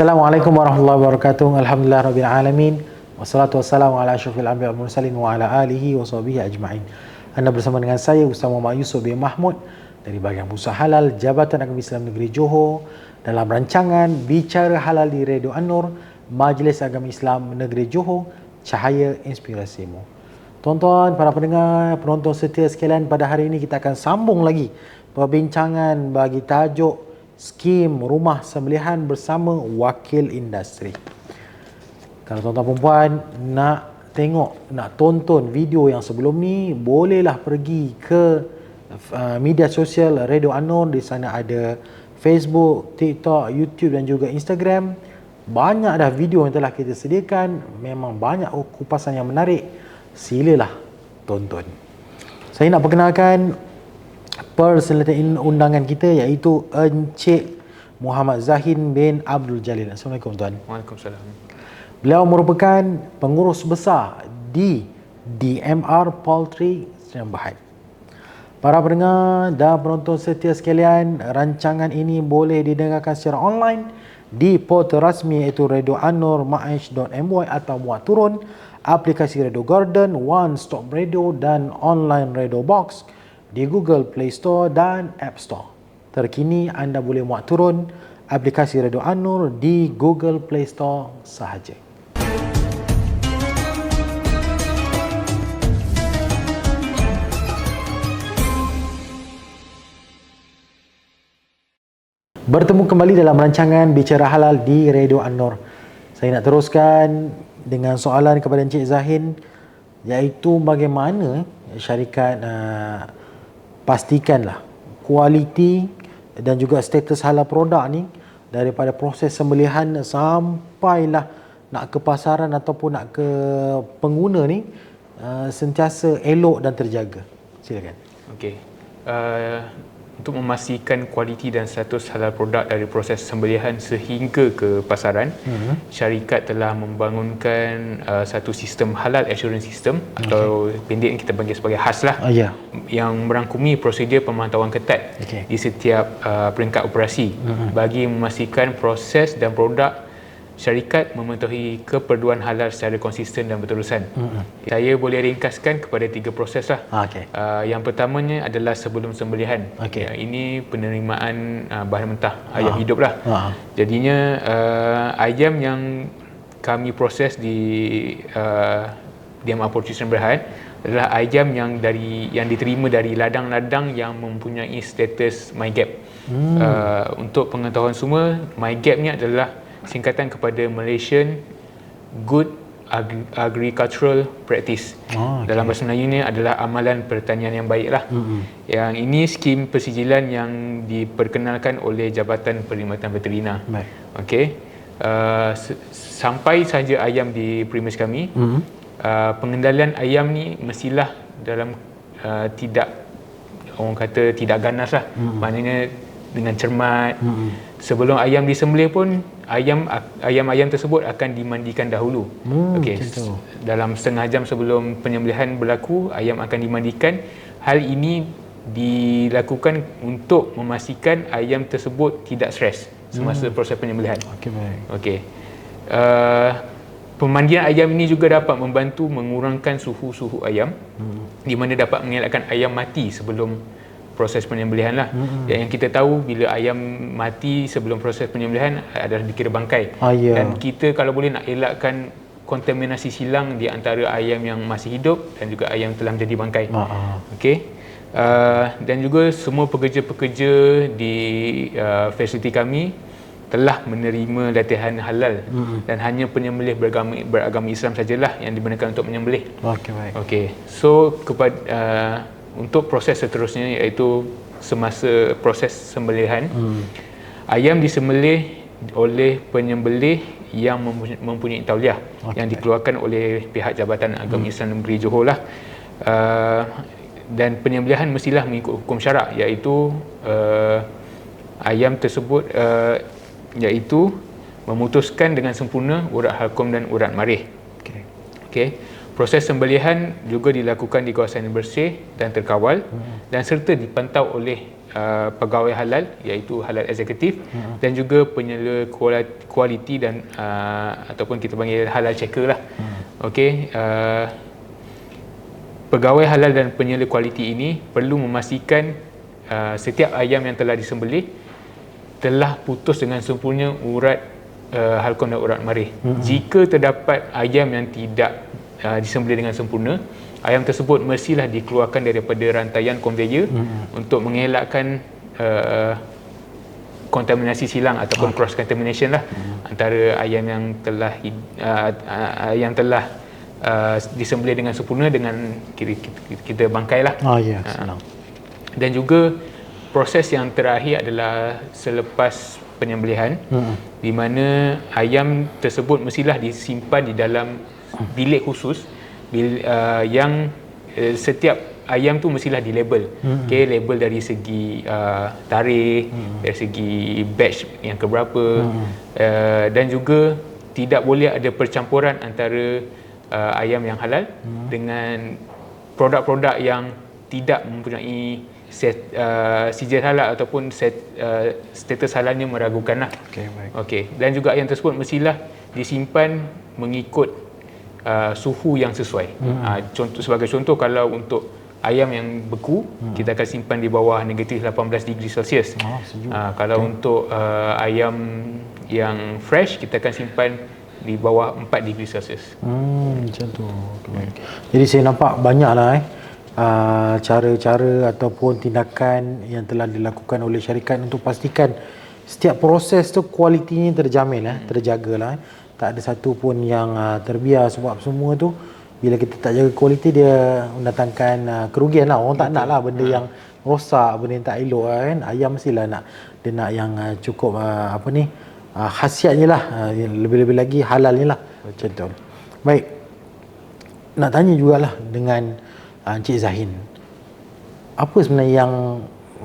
Assalamualaikum warahmatullahi wabarakatuh. Alhamdulillah rabbil alamin. Wassalatu wassalamu ala asyrafil anbiya wal mursalin wa ala alihi wa sahbihi ajma'in. Anda bersama dengan saya Ustaz Muhammad Yusof bin Mahmud dari bahagian Pusat Halal Jabatan Agama Islam Negeri Johor dalam rancangan Bicara Halal di Radio An-Nur Majlis Agama Islam Negeri Johor Cahaya Inspirasimu. Tuan-tuan, para pendengar, penonton setia sekalian, pada hari ini kita akan sambung lagi perbincangan bagi tajuk skim rumah sembelihan bersama wakil industri. Kalau tuan-tuan perempuan nak tengok, nak tonton video yang sebelum ni, bolehlah pergi ke uh, media sosial Radio Anon. Di sana ada Facebook, TikTok, YouTube dan juga Instagram. Banyak dah video yang telah kita sediakan. Memang banyak kupasan yang menarik. Silalah tonton. Saya nak perkenalkan personality undangan kita iaitu Encik Muhammad Zahin bin Abdul Jalil. Assalamualaikum tuan. Waalaikumsalam. Beliau merupakan pengurus besar di DMR Poultry Sdn Bhd. Para pendengar dan penonton setia sekalian, rancangan ini boleh didengarkan secara online di portal rasmi iaitu Radio Anur atau muat turun aplikasi Radio Garden, One Stop Radio dan online Radio Box di Google Play Store dan App Store. Terkini anda boleh muat turun aplikasi Radio Anur di Google Play Store sahaja. Bertemu kembali dalam rancangan Bicara Halal di Radio An-Nur. Saya nak teruskan dengan soalan kepada Encik Zahin iaitu bagaimana syarikat uh, pastikanlah kualiti dan juga status halal produk ni daripada proses sembelihan sampailah nak ke pasaran ataupun nak ke pengguna ni uh, sentiasa elok dan terjaga. Silakan. Okey. Uh, untuk memastikan kualiti dan status halal produk dari proses sembelihan sehingga ke pasaran, uh-huh. syarikat telah membangunkan uh, satu sistem halal assurance system okay. atau pendek kita panggil sebagai HAS lah. Uh, yeah. Yang merangkumi prosedur pemantauan ketat okay. di setiap uh, peringkat operasi uh-huh. bagi memastikan proses dan produk syarikat mematuhi keperluan halal secara konsisten dan berterusan. Mm-hmm. Saya boleh ringkaskan kepada tiga proses lah. Ah, okay. Uh, yang pertamanya adalah sebelum sembelihan. Okay. Uh, ini penerimaan uh, bahan mentah ayam uh-huh. hidup lah. Uh-huh. Jadinya uh, ayam yang kami proses di uh, DMR Production Berhad adalah ayam yang dari yang diterima dari ladang-ladang yang mempunyai status MyGap. Hmm. Uh, untuk pengetahuan semua, MyGap ni adalah singkatan kepada Malaysian Good Agricultural Practice. Oh, okay. Dalam bahasa Melayu ni adalah amalan pertanian yang baik lah. Mm-hmm. Yang ini skim persijilan yang diperkenalkan oleh Jabatan Perkhidmatan Veterina. Baik. Okey. Uh, sampai saja ayam di premis kami, mm-hmm. uh, pengendalian ayam ni mestilah dalam uh, tidak orang kata tidak ganas lah. Mm-hmm. Maknanya dengan cermat. Mm-hmm. Sebelum ayam disembelih pun ayam ayam-ayam tersebut akan dimandikan dahulu. Hmm, Okey. Dalam setengah jam sebelum penyembelihan berlaku, ayam akan dimandikan. Hal ini dilakukan untuk memastikan ayam tersebut tidak stres semasa hmm. proses penyembelihan. Okey baik. Okey. Uh, pemandian ayam ini juga dapat membantu mengurangkan suhu-suhu ayam hmm. di mana dapat mengelakkan ayam mati sebelum proses penyembelihan lah. Hmm. Yang kita tahu bila ayam mati sebelum proses penyembelihan adalah dikira bangkai. Ah, yeah. Dan kita kalau boleh nak elakkan kontaminasi silang di antara ayam yang masih hidup dan juga ayam telah menjadi bangkai. Ah, ah. Okey. Uh, dan juga semua pekerja-pekerja di uh, fasiliti kami telah menerima latihan halal mm-hmm. dan hanya penyembelih beragama beragama Islam sajalah yang digunakan untuk menyembelih. Okey baik. Okey. So kepada uh, untuk proses seterusnya iaitu semasa proses sembelihan hmm. ayam disembelih oleh penyembelih yang mempunyai tauliah okay. yang dikeluarkan oleh pihak Jabatan Agama hmm. Islam Negeri Johor lah uh, dan penyembelihan mestilah mengikut hukum syarak iaitu uh, ayam tersebut uh, iaitu memutuskan dengan sempurna urat halkum dan urat marih okey okay Proses sembelihan juga dilakukan di kawasan yang bersih dan terkawal hmm. dan serta dipantau oleh uh, pegawai halal iaitu halal eksekutif hmm. dan juga penyela kualiti dan uh, ataupun kita panggil halal checker lah. Hmm. Okey, uh, pegawai halal dan penyela kualiti ini perlu memastikan uh, setiap ayam yang telah disembelih telah putus dengan sempurna urat uh, halkon dan urat marih. Hmm. Jika terdapat ayam yang tidak uh, disembelih dengan sempurna ayam tersebut mestilah dikeluarkan daripada rantaian konveyor hmm. untuk mengelakkan uh, kontaminasi silang ataupun oh. cross contamination lah hmm. antara ayam yang telah uh, uh, yang telah uh, disembelih dengan sempurna dengan kita, kita bangkai lah oh, yeah, uh, dan juga proses yang terakhir adalah selepas penyembelihan hmm. di mana ayam tersebut mestilah disimpan di dalam bilik khusus bil, uh, yang uh, setiap ayam tu mestilah di label. Hmm. Okey, label dari segi uh, tarikh, hmm. dari segi batch yang keberapa hmm. uh, dan juga tidak boleh ada percampuran antara uh, ayam yang halal hmm. dengan produk-produk yang tidak mempunyai set uh, sijil halal ataupun set uh, status halalnya meragukanlah. Okey, baik. Okey, dan juga ayam tersebut mestilah disimpan mengikut uh, suhu yang sesuai. Hmm. Uh, contoh sebagai contoh kalau untuk ayam yang beku hmm. kita akan simpan di bawah negatif 18 degree Celsius. Oh, uh, kalau okay. untuk uh, ayam yang fresh kita akan simpan di bawah 4 degree Celsius. Hmm, macam tu. Okay. Jadi saya nampak banyaklah eh uh, cara-cara ataupun tindakan yang telah dilakukan oleh syarikat untuk pastikan setiap proses tu kualitinya terjamin eh, hmm. terjagalah. Eh tak ada satu pun yang uh, terbiar sebab semua tu bila kita tak jaga kualiti dia mendatangkan uh, kerugian lah. Orang Betul. tak nak lah benda ha. yang rosak benda yang tak elok lah, kan. Ayam mestilah nak dia nak yang uh, cukup uh, apa ni uh, khasiatnya lah. Uh, lebih-lebih lagi halalnya lah. Macam tu baik. Nak tanya jugalah dengan uh, Encik Zahin. Apa sebenarnya yang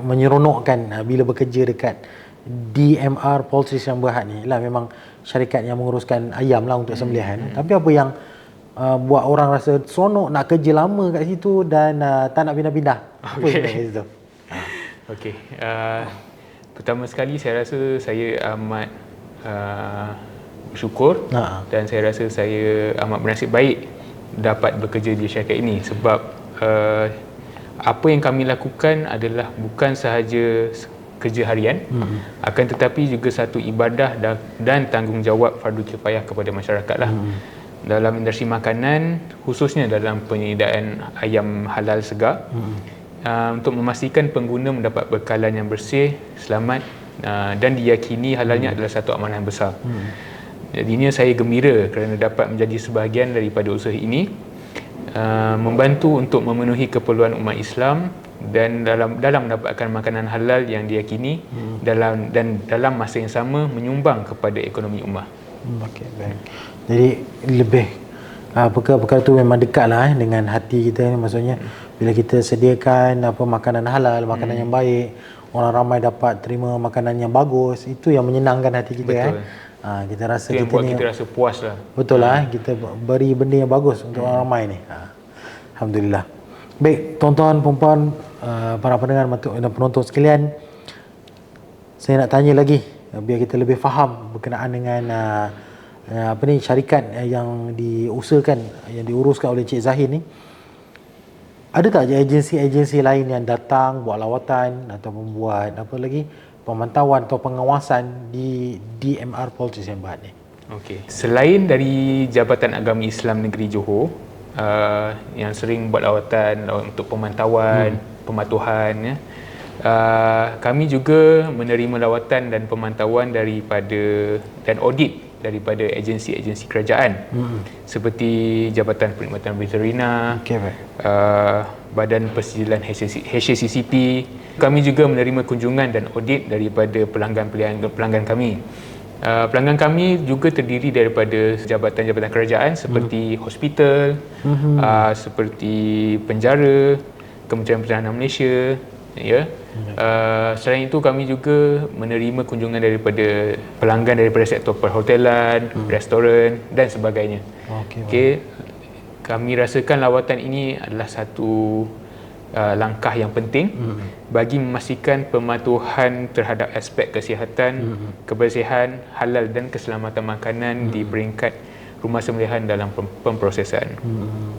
menyeronokkan uh, bila bekerja dekat DMR Poultry Siam Berhad ni lah memang syarikat yang menguruskan ayam lah untuk sembelihan. Hmm. Tapi apa yang uh, buat orang rasa seronok nak kerja lama kat situ dan uh, tak nak pindah-pindah? Apa okay. yang situ? Okey. Uh, pertama sekali saya rasa saya amat uh, bersyukur ha. dan saya rasa saya amat bernasib baik dapat bekerja di syarikat ini sebab uh, apa yang kami lakukan adalah bukan sahaja kerja harian hmm. akan tetapi juga satu ibadah dan, dan tanggungjawab fardu kifayah kepada masyarakat lah hmm. dalam industri makanan khususnya dalam penyediaan ayam halal segar hmm. uh, untuk memastikan pengguna mendapat bekalan yang bersih selamat uh, dan diyakini halalnya hmm. adalah satu amanah yang besar hmm. jadinya saya gembira kerana dapat menjadi sebahagian daripada usaha ini uh, membantu untuk memenuhi keperluan umat Islam dan dalam dalam mendapatkan makanan halal yang diyakini hmm. dalam dan dalam masa yang sama menyumbang kepada ekonomi ummah. Hmm, okey, baik. Jadi lebih uh, perkara-perkara tu memang dekatlah eh, dengan hati kita maksudnya hmm. bila kita sediakan apa makanan halal, makanan hmm. yang baik, orang ramai dapat terima makanan yang bagus, itu yang menyenangkan hati kita Betul. eh. Ha, kita rasa itu kita buat ni kita rasa puas lah. Betul lah, hmm. kita beri benda yang bagus untuk hmm. orang ramai ni. Ha. Alhamdulillah. Baik, tuan-tuan, perempuan, uh, para pendengar dan penonton sekalian, saya nak tanya lagi uh, biar kita lebih faham berkenaan dengan uh, uh, apa ni syarikat yang diusahakan, yang diuruskan oleh Cik Zahid ni. Ada tak agensi-agensi lain yang datang buat lawatan atau membuat apa lagi pemantauan atau pengawasan di DMR Poultry Sembat ni? Okey. Selain dari Jabatan Agama Islam Negeri Johor, uh, yang sering buat lawatan untuk pemantauan, hmm. pematuhan ya. Uh, kami juga menerima lawatan dan pemantauan daripada dan audit daripada agensi-agensi kerajaan hmm. seperti Jabatan Perkhidmatan Veterina, okay, uh, Badan Persijilan HACCP. Kami juga menerima kunjungan dan audit daripada pelanggan-pelanggan pelanggan kami. Uh, pelanggan kami juga terdiri daripada jabatan-jabatan kerajaan seperti hmm. hospital, hmm. Uh, seperti penjara, Kementerian Pertahanan Malaysia, ya. Uh, selain itu kami juga menerima kunjungan daripada pelanggan daripada sektor perhotelan, hmm. restoran dan sebagainya. Okey. Okay. kami rasakan lawatan ini adalah satu uh, langkah yang penting hmm. bagi memastikan pematuhan terhadap aspek kesihatan, hmm. kebersihan, halal dan keselamatan makanan hmm. di peringkat rumah sembelihan dalam pemprosesan. Hmm.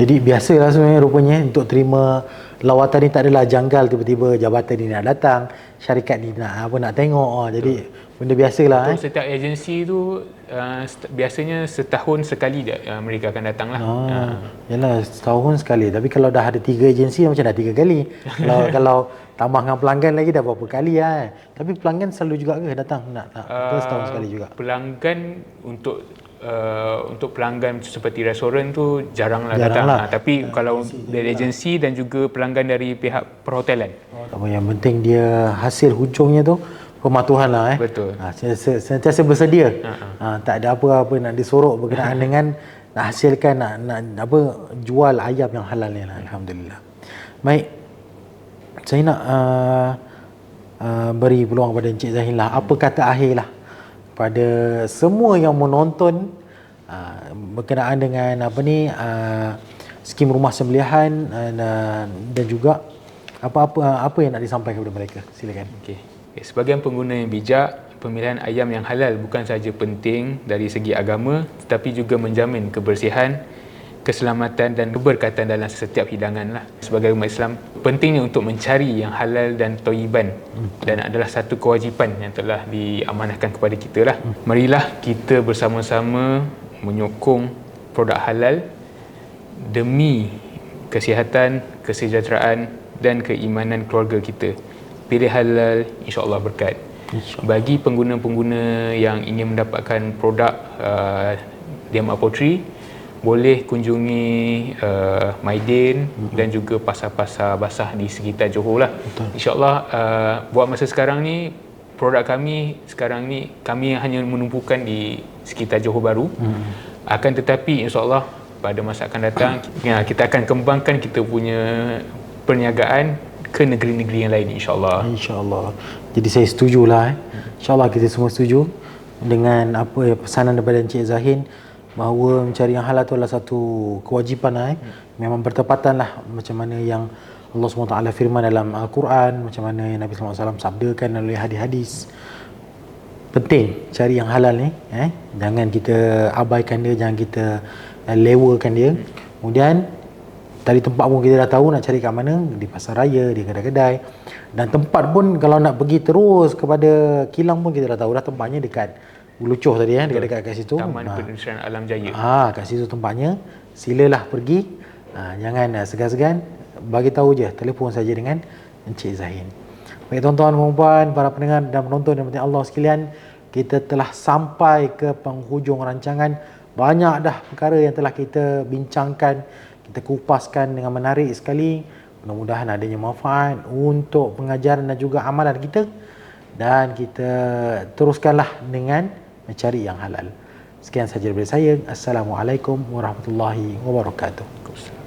Jadi biasalah sebenarnya rupanya untuk terima lawatan ni tak adalah janggal tiba-tiba jabatan ni nak datang, syarikat ni nak apa nak tengok. Oh, jadi Betul. benda biasalah Untuk eh. setiap agensi tu uh, biasanya setahun sekali dia, uh, mereka akan datang lah. Ah, uh. Yalah setahun sekali. Tapi kalau dah ada tiga agensi macam dah tiga kali. kalau kalau tambah dengan pelanggan lagi dah berapa kali lah. Eh. Tapi pelanggan selalu juga ke datang nak tak? Uh, setahun sekali juga. Pelanggan untuk uh, untuk pelanggan seperti restoran tu jaranglah jarang datang. Lah. Ha, tapi uh, kalau dari agensi dan juga pelanggan dari pihak perhotelan. Oh, yang penting dia hasil hujungnya tu pematuhan lah eh. Betul. Ha, sentiasa bersedia. Uh-huh. Ha, tak ada apa-apa nak disorok berkenaan dengan nak hasilkan nak, nak apa jual ayam yang halal ni lah. Alhamdulillah. Baik. Saya nak uh, uh, beri peluang kepada Encik Zahid lah. Apa kata akhir lah pada semua yang menonton uh, berkenaan dengan apa ni uh, skim rumah sembelihan uh, dan juga apa-apa apa yang nak disampaikan kepada mereka. Silakan. Okey. Okay, sebagai pengguna yang bijak pemilihan ayam yang halal bukan sahaja penting dari segi agama tetapi juga menjamin kebersihan keselamatan dan keberkatan dalam setiap hidangan lah. Sebagai umat Islam, pentingnya untuk mencari yang halal dan toiban dan adalah satu kewajipan yang telah diamanahkan kepada kita lah. Marilah kita bersama-sama menyokong produk halal demi kesihatan, kesejahteraan dan keimanan keluarga kita. Pilih halal, insyaAllah berkat. Bagi pengguna-pengguna yang ingin mendapatkan produk uh, Diam Apotri, boleh kunjungi uh, Maidin mm-hmm. dan juga pasar-pasar basah di sekitar Johor lah. InsyaAllah uh, buat masa sekarang ni produk kami sekarang ni kami hanya menumpukan di sekitar Johor Baru. Mm-hmm. Akan tetapi insyaAllah pada masa akan datang ya, kita akan kembangkan kita punya perniagaan ke negeri-negeri yang lain insyaAllah. InsyaAllah. Jadi saya setujulah eh. InsyaAllah kita semua setuju dengan apa ya, pesanan daripada Encik Zahin bahawa mencari yang halal itu adalah satu kewajipan eh. memang bertepatan lah macam mana yang Allah SWT firman dalam Al-Quran macam mana yang Nabi SAW sabdakan melalui hadis-hadis penting cari yang halal ni eh. jangan kita abaikan dia jangan kita uh, lewakan dia kemudian dari tempat pun kita dah tahu nak cari kat mana di pasar raya, di kedai-kedai dan tempat pun kalau nak pergi terus kepada kilang pun kita dah tahu dah tempatnya dekat Ulucoh tadi eh dekat-dekat kat situ. Taman ha. Perindustrian Alam Jaya. Ha, kat situ tempatnya. Silalah pergi. Ha, jangan uh, segan-segan bagi tahu je telefon saja dengan Encik Zahin. Baik tuan-tuan dan puan para pendengar dan penonton yang penting Allah sekalian, kita telah sampai ke penghujung rancangan. Banyak dah perkara yang telah kita bincangkan, kita kupaskan dengan menarik sekali. Mudah-mudahan adanya manfaat untuk pengajaran dan juga amalan kita dan kita teruskanlah dengan mencari yang halal. Sekian sahaja daripada saya. Assalamualaikum warahmatullahi wabarakatuh.